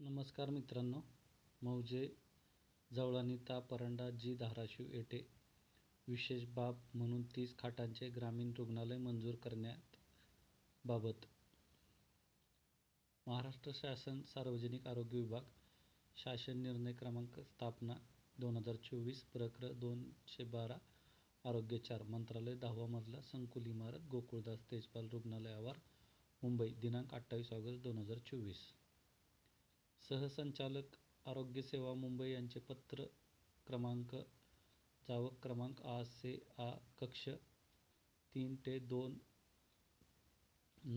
नमस्कार मित्रांनो. मौजे जवळानी ता परांडा जी धाराशिव येथे विशेष बाब म्हणून तीस खाटांचे ग्रामीण रुग्णालय मंजूर करण्यात बाबत. महाराष्ट्र शासन सार्वजनिक आरोग्य विभाग शासन निर्णय क्रमांक स्थापना दोन हजार चोवीस प्रक्र दोनशे बारा आरोग्य चार मंत्रालय दहावा मजला संकुल इमारत गोकुळदास तेजपाल रुग्णालय आवार मुंबई दिनांक अठ्ठावीस ऑगस्ट दोन हजार चोवीस. सहसंचालक आरोग्य सेवा मुंबई यांचे पत्र क्रमांक जावक क्रमांक आ से आ कक्ष तीन ते दोन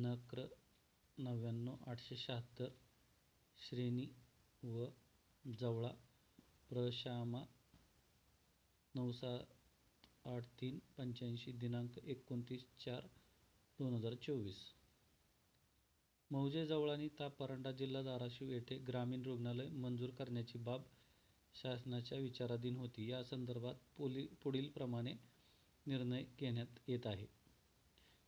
नक्र नव्याण्णव आठशे शहात्तर श्रेणी व जवळा प्रशामा नऊ सात आठ तीन पंच्याऐंशी दिनांक एकोणतीस चार दोन हजार चोवीस. मौजेजवळ आणि ता परांडा जिल्हा धाराशिव येथे ग्रामीण रुग्णालय मंजूर करण्याची बाब शासनाच्या विचाराधीन होती. या संदर्भात पुली पुढीलप्रमाणे निर्णय घेण्यात येत आहे.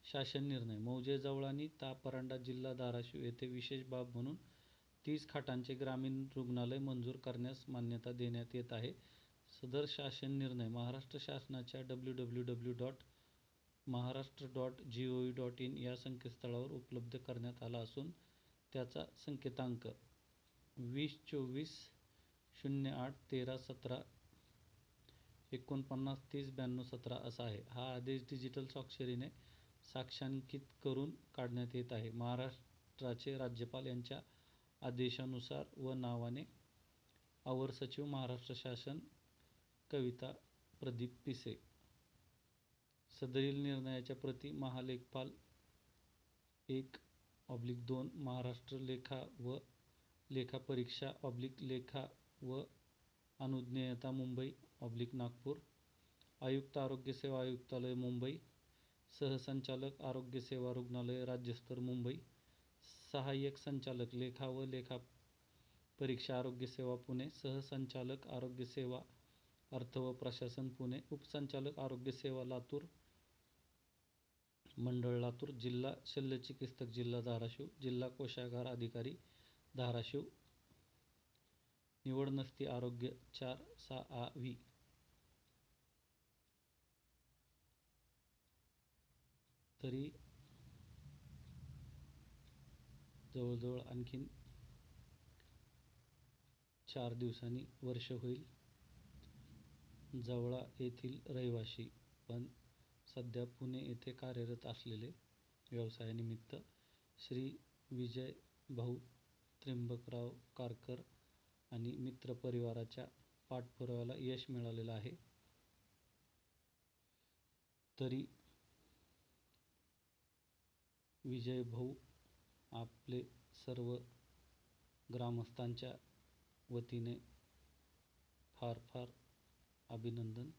शासन निर्णय. मौजेजवळ आणि ता परांडा जिल्हा धाराशिव येथे विशेष बाब म्हणून तीस खाटांचे ग्रामीण रुग्णालय मंजूर करण्यास मान्यता देण्यात येत आहे. सदर शासन निर्णय. महाराष्ट्र शासनाच्या W W W dot Maharashtra dot G O V dot in या संकेतस्थळावर उपलब्ध करण्यात आला असून त्याचा संकेतांक वीस चोवीस शून्य आठ तेरा सतरा एकोणपन्नास तीस ब्याण्णव सतरा असा आहे. हा आदेश डिजिटल स्वाक्षरीने साक्षांकित करून काढण्यात येत आहे. महाराष्ट्राचे राज्यपाल यांच्या आदेशानुसार व नावाने अवर सचिव महाराष्ट्र शासन कविता प्रदीप पिसे सदरील निर्णयाच्या प्रती महालेखपाल एक ऑब्लिक दोन महाराष्ट्र लेखा व लेखापरीक्षा ऑब्लिक लेखा व अनुज्ञेयता मुंबई ऑब्लिक नागपूर आयुक्त आरोग्यसेवा आयुक्तालय मुंबई सहसंचालक आरोग्यसेवा रुग्णालय राज्यस्तर मुंबई सहाय्यक संचालक लेखा व लेखा परीक्षा आरोग्यसेवा पुणे सहसंचालक आरोग्यसेवा अर्थ व प्रशासन पुणे उपसंचालक आरोग्यसेवा लातूर मंडळ लातूर जिल्हा शल्यचिकित्सक जिल्हा धाराशिव जिल्हा कोषागार अधिकारी धाराशिव निवड नसती आरोग्य चार सा आ व्ही. तरी जवळजवळ आणखीन चार दिवसांनी वर्ष होईल. जवळा येथील रहिवाशी पण सध्या पुणे येथे कार्यरत असलेले व्यवसायानिमित्त श्री विजय भाऊ त्र्यंबकराव कारकर आणि मित्रपरिवाराच्या पाठपुराव्याला यश मिळालेलं आहे. तरी विजयभाऊ आपले सर्व ग्रामस्थांच्या वतीने फार फार अभिनंदन.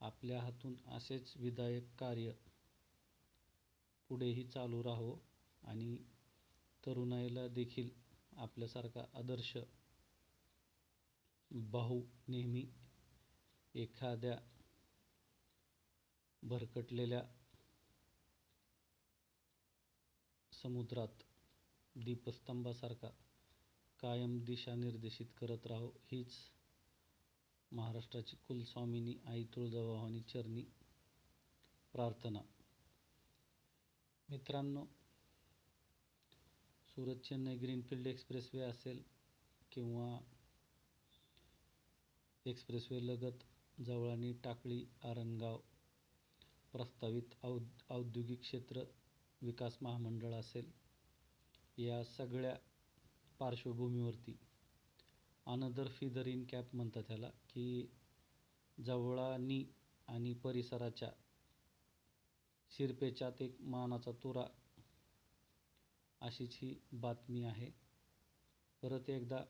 आपल्या हातून असेच विधायक कार्य पुढेही चालू राहो आणि तरुणाईला देखील आपल्यासारखा आदर्श भाऊ नेहमी एखाद्या भरकटलेल्या समुद्रात दीपस्तंभासारखा कायम दिशानिर्देशित करत राहो हीच महाराष्ट्राची कुलस्वामिनी आई तुळजाभवानी चरणी प्रार्थना. मित्रांनो सुरत चेन्नई ग्रीनफील्ड एक्सप्रेसवे असेल किंवा एक्सप्रेसवे लगत जवळानी टाकळी आरणगाव प्रस्तावित औ औद्योगिक क्षेत्र विकास महामंडळ असेल या सगळ्या पार्श्वभूमीवरती अनदर फिदर इन कॅप म्हणतात ह्याला की जवळानी आणि परिसराच्या शिरपेचात एक मानाचा तुरा अशीच ही बातमी आहे. परत एकदा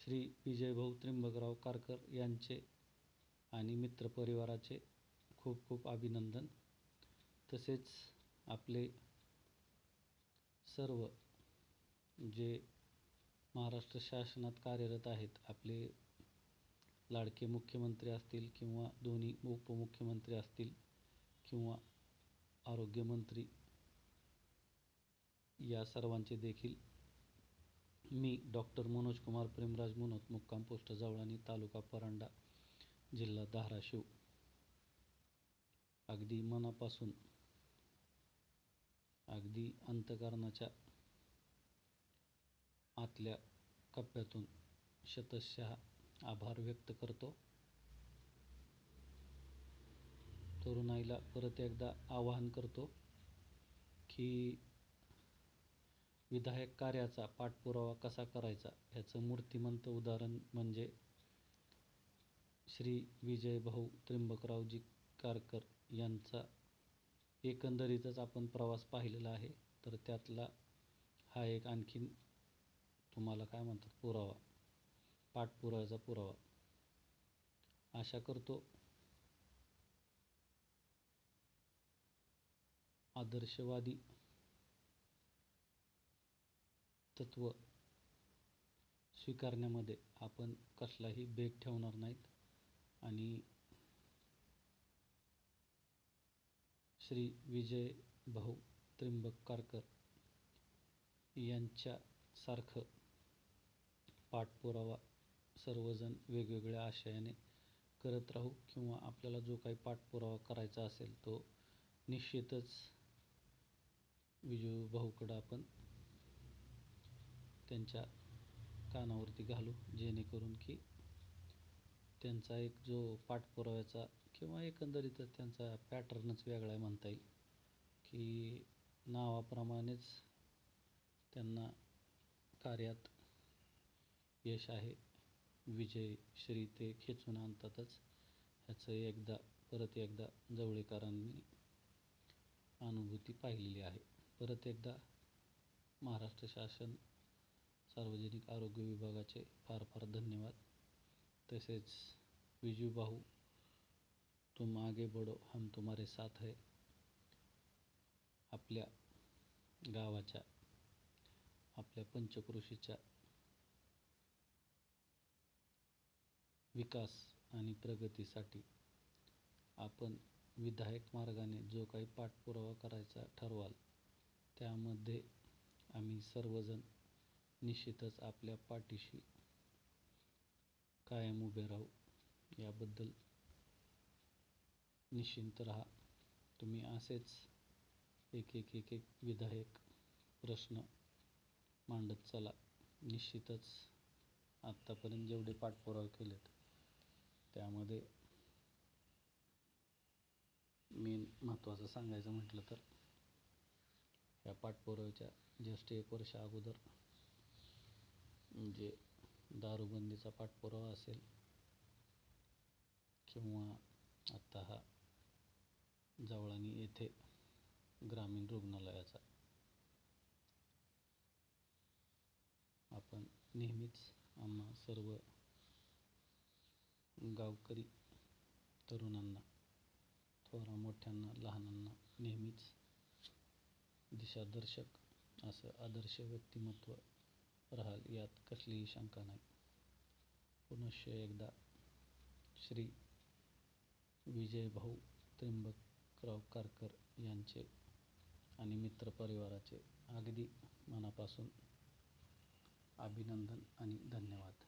श्री विजयभाऊ त्र्यंबकराव कारकर यांचे आणि मित्रपरिवाराचे खूप खूप अभिनंदन. तसेच आपले सर्व जे महाराष्ट्र शासनात कार्यरत आहेत. आपले लाडके मुख्यमंत्री असतील किंवा दोन्ही उपमुख्यमंत्री असतील किंवा आरोग्यमंत्री या सर्वांचे देखील मी डॉक्टर मनोज कुमार प्रेमराज मुनोत मुक्काम पोस्ट जवळानी तालुका परांडा जिल्हा धाराशिव. अगदी मनापासून अगदी अंतकरणाच्या आतल्या कप्प्यातून शतशः आभार व्यक्त करतो. तरुणाईला परत एकदा आवाहन करतो की विधायक कार्याचा पाठपुरावा कसा करायचा याचं मूर्तिमंत उदाहरण म्हणजे श्री विजयभाऊ त्र्यंबकरावजी कारकर यांचा एकंदरीतच आपण प्रवास पाहिलेला आहे. तर त्यातला हा एक आणखीन तुम्हाला काय म्हणतात पुरावा. पाठपुराव्याचा पुरावा. आशा करतो आदर्शवादी तत्व स्वीकारण्यामध्ये आपण कसलाही भेद ठेवणार नाहीत. आणि श्री विजय भाऊ त्र्यंबक कारकर यांच्यासारखं पाठपुरावा सर्वजण वेगवेगळ्या आशयाने करत राहू किंवा आपल्याला जो काही पाठपुरावा करायचा असेल तो निश्चितच विजू भाऊकडं आपण त्यांच्या कानावरती घालू जेणेकरून की त्यांचा एक जो पाठपुराव्याचा किंवा एकंदरीतच त्यांचा पॅटर्नच वेगळा आहे म्हणता येईल. की नावाप्रमाणेच त्यांना कार्यात यश आहे. विजय श्री ते खेचून आणतातच. ह्याचं एकदा परत एकदा जवळेकरांनी अनुभूती पाहिलेली आहे. परत एकदा महाराष्ट्र शासन सार्वजनिक आरोग्य विभागाचे फार फार धन्यवाद. तसेच विजूभाऊ तुम आगे बढो हम तुम्हारे साथ है. आपल्या गावाच्या आपल्या पंचकृषीच्या विकास आणि प्रगतीसाठी आपण विधायक मार्गाने जो काही पाठपुरावा करायचा ठरवाल त्यामध्ये आम्ही सर्वजण निश्चितच आपल्या पाठीशी कायम उभे राहू. याबद्दल निश्चिंत राहा. तुम्ही असेच एक एक एक एक विधायक प्रश्न मांडत चला. निश्चितच आत्तापर्यंत जेवढे पाठपुरावे केलेत त्यामध्ये मेन महत्त्वाचं सांगायचं म्हटलं तर या पाठपुराव्याच्या जस्ट एक वर्ष अगोदर म्हणजे दारूबंदीचा पाठपुरावा असेल किंवा आत्ता हा जवळानी येथे ग्रामीण रुग्णालयाचा आपण नेहमीच आम्हा सर्व गावकरी तरुणांना थोरा मोठ्यांना लहानांना नेहमीच दिशादर्शक असं आदर्श व्यक्तिमत्व राहाल यात कसलीही शंका नाही. पुनश्च एकदा श्री विजयभाऊ त्र्यंबकराव कारकर यांचे आणि मित्रपरिवाराचे अगदी मनापासून अभिनंदन आणि धन्यवाद.